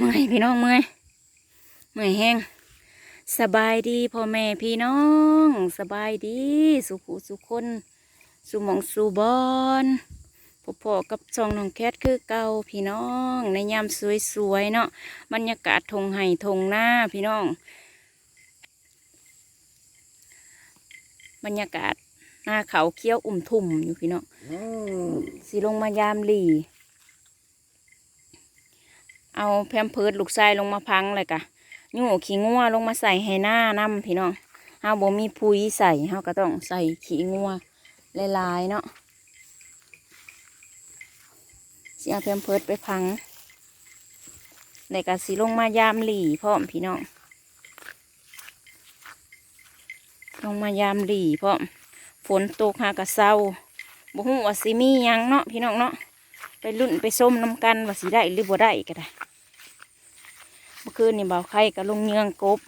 เมื่อยพี่น้องเมื่อยเมื่อยแห้งสบายดีพ่อแม่พี่น้อง สบายดี สุขุสุคน สุหมองสุบอนพ่อๆกับซองน้องแคทคือเก่าพี่น้อง ในยามสวยๆเนาะบรรยากาศทงไห่ทงหน้าพี่น้อง บรรยากาศหน้าเขาเคี้ยวอุ่มทุ่มอยู่พี่น้องสีลงมายามหลี เอาแพมเพิร์ดลูกชายลงมาพังเลยกะยูขี้งัวลงมาใส่ให้หน้าน้ำพี่น้องเฮาบ่มีปุ๋ยใส่เฮาก็ต้องใส่ขี้งัวหลายๆเนาะสิเอาแพมเพิร์ดไปพังแล้วก็สิลงมายามหลีพร้อมพี่น้องลงมายามหลีพร้อมฝนตกหากะเศร้าบ่ฮู้ว่าสิมีหยังเนาะพี่น้องเนาะไปลุ่นไปส้มน้ำกันว่าสิได้หรือบ่ได้ก็ได้ คืนนี่บ่าไข่ก็ลงเนืองกบ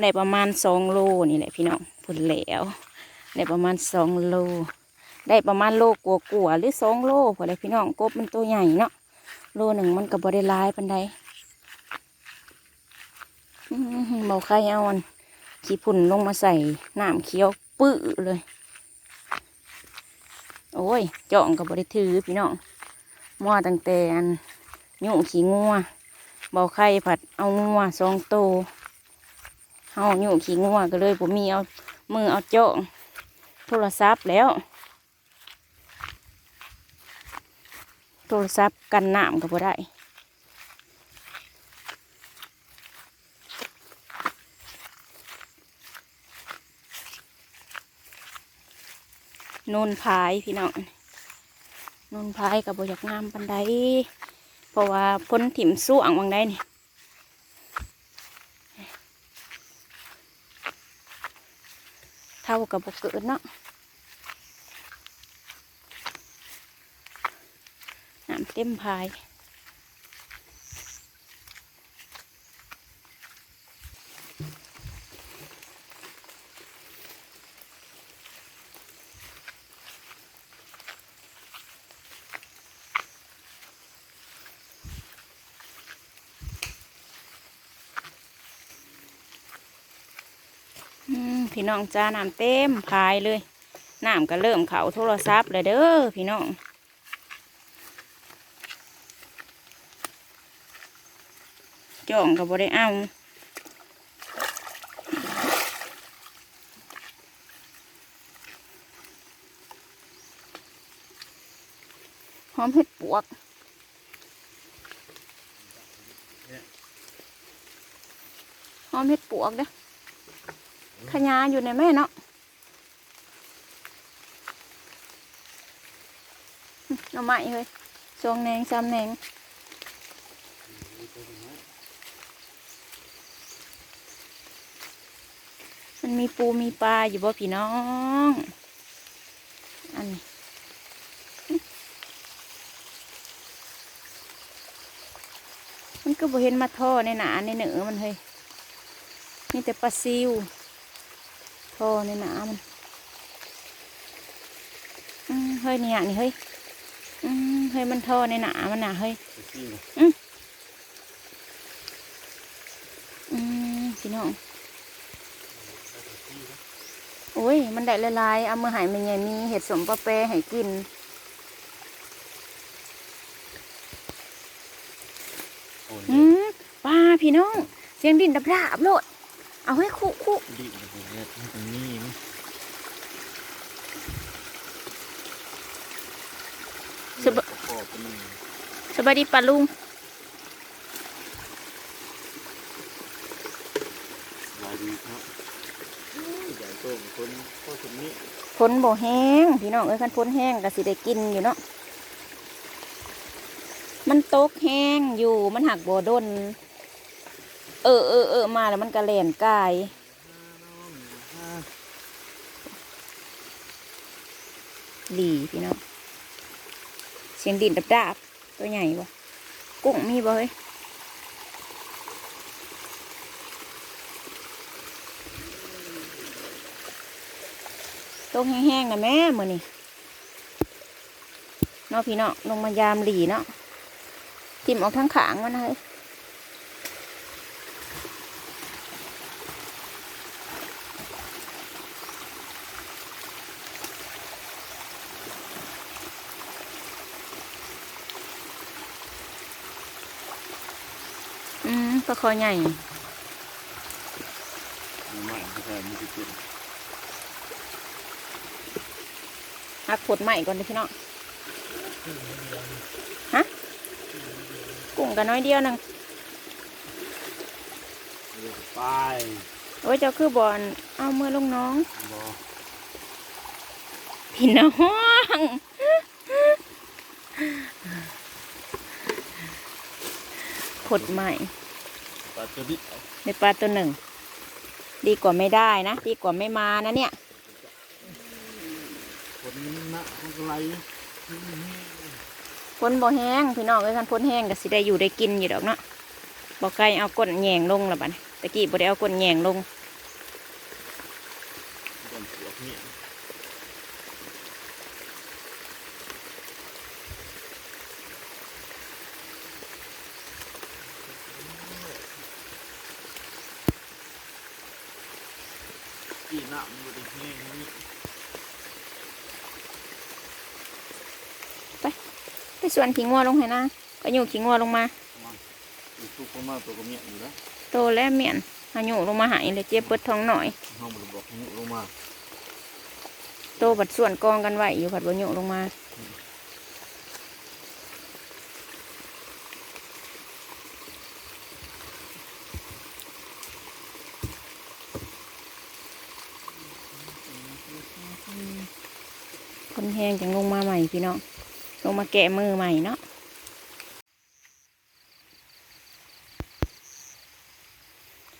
ได้ประมาณสองโลนี่แหละพี่น้องพุ่นแล้วได้ประมาณสองโล ได้ประมาณโลกลัวาๆหรือสองโลพอเลยพี่น้องกบมันตัวใหญ่เนาะโลหนึ่งมันก็บ่ได้หลายปันใดอื้อหือบ่าไข่เอาอันขี้พุ่นลงมาใส่น้ำเคี้ยวปื้อเลย โอ้ยเจาะก็บ่ได้ถือพี่น้องมัวตั้งแต่อันยุ่งขี้งัว เบาไข่ผัดเอางัวสองโตวเฮาอยู่ขี้งัวก็เลยผมมีเอามือเอาเจาะโทรศัพท์แล้ว โทรศัพท์กันน้ำก็บ่ได้นนพายพี่น้องนนพายกับบอยากงามปันใด เพราะว่าพ้นถิ่มสู้อ่างวังได้นี่เท่ากับบกเกิดเนาะน้ำเต็มพาย พี่น้องจ้าน้ำเต็มพายเลยน้ำก็เริ่มเขาโทรศัพท์เลยเด้อพี่น้องจ่องก็บ่ได้เอาหอมเห็ดปวกหอมเห็ดปวกเด้อ ขยาอยู่ในแม่เนาะหน่อไม้เฮ้ยสองแหนงสามแหนงมันมีปูมีปลาอยู่บ่พี่น้อง อันนี้มันก็บ่เห็นมาท่อในหนาในเหนือมันเฮ้ยมีแต่ปลาซิว ท่อในหนามันอืมเฮ้ยเนี่ยนี่เฮ้ยอืมเฮ้ยมันท่อในหนามันน่ะเฮ้ยอืมพี่น้องโอ้ย มันได้ละลายเอามือใหายมันยังมีเห็ดสมปะเปให้กินอืมป้าพี่น้องเสียงดินดับดาบโลด เอาให้คุคุดิบผมเนี่ยตรงนี้มั้ยสบขอบเป็นสบายดีปะลุงลายดีครับใหญ่โตคนพ่อคนนี้พ้นบ่แห้งพี่น้องเอ้ยคันพ้นแห้งก็สิได้กินอยู่เนาะมันตกแห้งอยู่มันหักบ่ดน เออเออเออมาแล้วมันกระแล่นกายหลีพี่น้องเสียงดินดับดาบตัวใหญ่วะกุ้งมีบ่เฮ้ยตกแห้งๆนะแม่มือนี่เนาะพี่น้องลงมายามหลีเนาะทิมออกทั้งขางมันนะเฮ้ย ปลาคอใหญ่มีใหม่ที่ใส่มีที่เป็นหักผดใหม่ก่อนเลยพี่น้องฮะกุ้งกันน้อยเดียวหนึงเรียกไปโอ้ยเจ้าคือบอลเอามือลงน้องบอพี่น้องผดใหม่ปลาตัวนี้ในปลาตัวหนึ่ง ดีกว่าไม่ได้นะ ดีกว่าไม่มานะเนี่ยคนนะมันก็ไหลพ้นบ่แห้งพี่น้องเอ้ยคันพ้นแห้งก็สิได้อยู่ได้กินอยู่ดอกเนาะบ่ไกลเอาก้นแหย่งลงละบัดนี้ตะกี้บ่ได้เอาก้นแหย่งลง ก่อนปวกเนี่ย กี่น้ำมันได้แห้งนี่ไปส่วนขี้งัวลงให้นะก็อยู่ขี้งัวลงมามันทุกข์มากตัวก็เมียอยู่แล้วโตแล้วเมียนหาอยู่ลงมาใหายเลยเจ็บเปิดท้องหน่อยห้องมันบอกให้ลงมา โตบัดส่วนกองกันไว้อยู่ผัดบ่อยู่ลงมา คนแห้งจังลงมาใหม่พี่น้องลงมาแกะมือใหม่เนาะ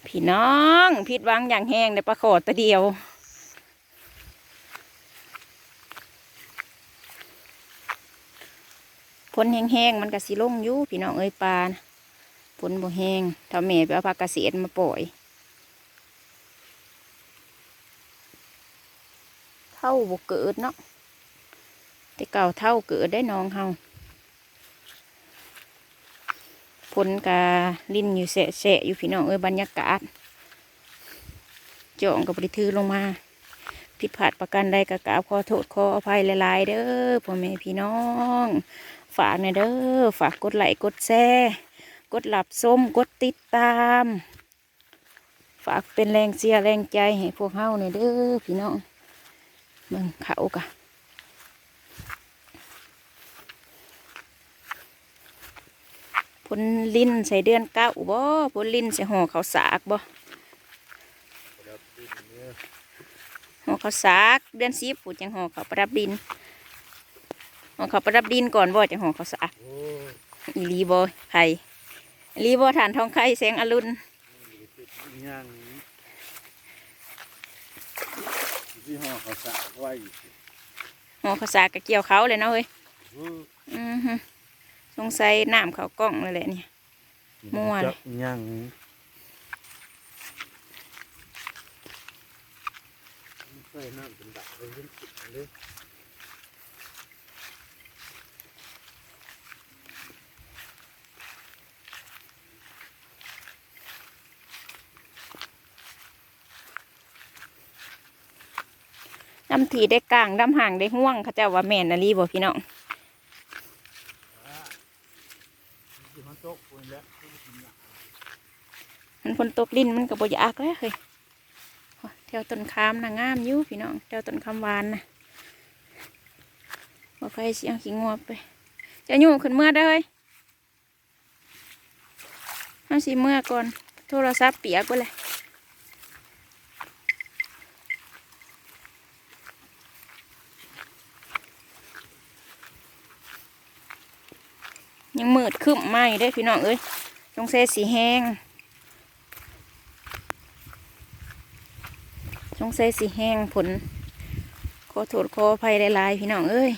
พี่น้องผิดวังอย่างแห้งในปลาขอตัวเดียวฝนแห้งๆมันก็สิลงอยู่พี่น้องเอ้ยปลานะฝนบ่แห้งถ้าแม่ไปเอาผักกระเสียดมาปล่อยเท่าบ่เกิดเนาะ แต่เก่าเท่าเกิดได้น้องเฮาฝนกาลิ้นอยู่แสะๆอยู่พี่น้องเอ้ยบรรยากาศเจองกับบริทือลงมา ผิดพลาดประกันใดกะกาขอโทษขออภัยหลายๆเด้อพ่อแม่พี่น้อง ฝากหน่อยเด้อฝากกดไลค์กดแชร์กดหลับส้มกดติดตาม ฝากเป็นแรงเชียแรงใจให้พวกเฮาหน่อยเด้อพี่น้องเบิ่งเขากะ ผลลิ้นใส่เดือนเก้าบ่ผลลิ้นใส่ห่อเขาวสากบ่ครับดินเนี่ยห่อข้าวสากเดือนสิบผูดจังห่อข้าวประดับดินห่อข้าวประดับดินก่อนบ่จังห่อข้าวสากโอ้อีหลีบ่ไข่อีหลีบ่ฐานทองไข่แสงอรุณย่างที่ห้องเขาสะไว้ห่อข้าวสากกะเกี่ยวเขาเลยเนาะเฮ้ยโอ้อือฮึ สงสัยน้ำเขากล้องเลยแหละเนี่ยม่วนจักย่างใส่น้ำเป็นดักเลยขึ้นติดเลยดำทีได้กลางดำห่างได้ห่วงเขาเจ้าว่าแม่นอะลีบ่พี่น้อง ที่มันตกคนแล้ว มันฝน ตกลิ้นมันก็บ่อยากแล้วเฮ้ยแถวต้นคามน่ะงามอยู่พี่น้องแถวต้นคำหวานนะบ่ใครสิเอาขี้งวไป จะยู่งขึ้นเมื่อได้เฮ้ยเอาสิเมื่อก่อน โทรศัพท์เปียกไปเลยยังมืดครึ้มมาอยู่ได้พี่น้องเอ้ยตรงเซสีแห้ง สงสัยสิแห้งผลขอโทษขออภัยหลายๆพี่น้องเอ้ย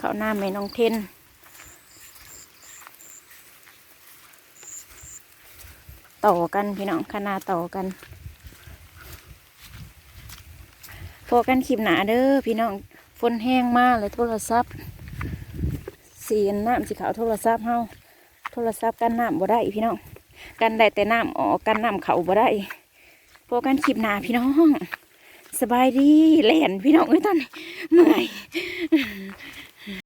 ข้าวหน้าแม่น้องเทนต่อกันพี่น้องคณะต่อกัน พอกันขีดหนาเด้อพี่น้องฝนแห้งมากเลยโทรศัพท์เสียน้ำสีขาวโทรศัพท์เฮาโทรศัพท์กันน้ำบ่ได้พี่น้องกันได้แต่น้ำอ๋อกันน้ำเขาบ่ได้พอกันขีดหนาพี่น้อง สบายดีแหลนพี่น้องเลยตอนนี้เมื่อย